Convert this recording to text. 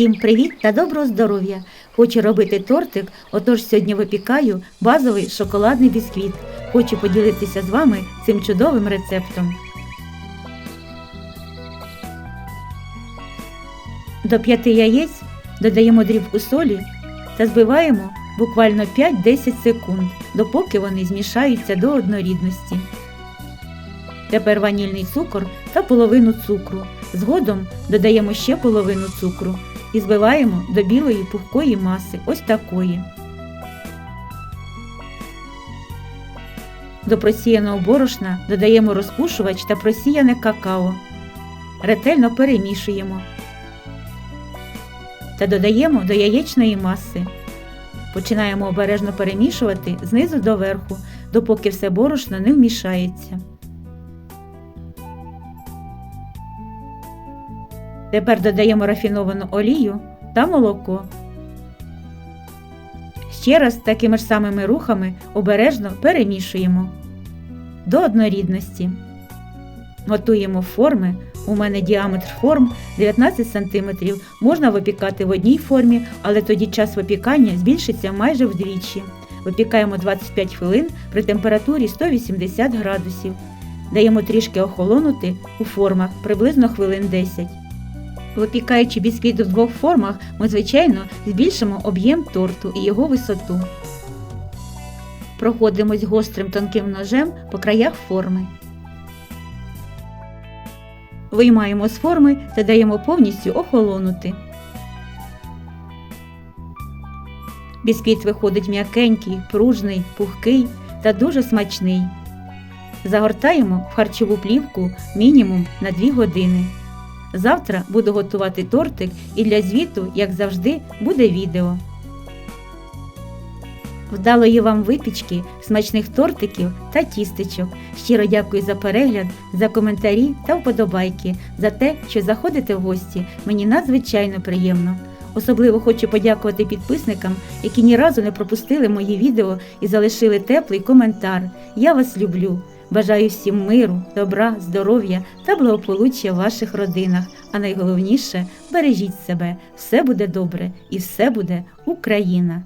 Всім привіт та доброго здоров'я! Хочу робити тортик, отож сьогодні випікаю базовий шоколадний бісквіт. Хочу поділитися з вами цим чудовим рецептом. До 5 яєць додаємо дрібку солі та збиваємо буквально 5-10 секунд, допоки вони змішаються до однорідності. Тепер ванільний цукор та половину цукру. Згодом додаємо ще половину цукру і збиваємо до білої пухкої маси, ось такої. До просіяного борошна додаємо розпушувач та просіяне какао. Ретельно перемішуємо та додаємо до яєчної маси. Починаємо обережно перемішувати знизу до верху, допоки все борошно не вмішається. Тепер додаємо рафіновану олію та молоко. Ще раз такими ж самими рухами обережно перемішуємо до однорідності. Готуємо форми. У мене діаметр форм 19 см. Можна випікати в одній формі, але тоді час випікання збільшиться майже вдвічі. Випікаємо 25 хвилин при температурі 180 градусів. Даємо трішки охолонути у формах приблизно хвилин 10. Випікаючи бісквіт у двох формах, ми, звичайно, збільшимо об'єм торту і його висоту. Проходимось гострим тонким ножем по краях форми. Виймаємо з форми та даємо повністю охолонути. Бісквіт виходить м'якенький, пружний, пухкий та дуже смачний. Загортаємо в харчову плівку мінімум на 2 години. Завтра буду готувати тортик і для звіту, як завжди, буде відео. Вдалої вам випічки, смачних тортиків та тістечок. Щиро дякую за перегляд, за коментарі та вподобайки, за те, що заходите в гості. Мені надзвичайно приємно. Особливо хочу подякувати підписникам, які ні разу не пропустили мої відео і залишили теплий коментар. Я вас люблю. Бажаю всім миру, добра, здоров'я та благополуччя в ваших родинах. А найголовніше бережіть себе, все буде добре і все буде Україна!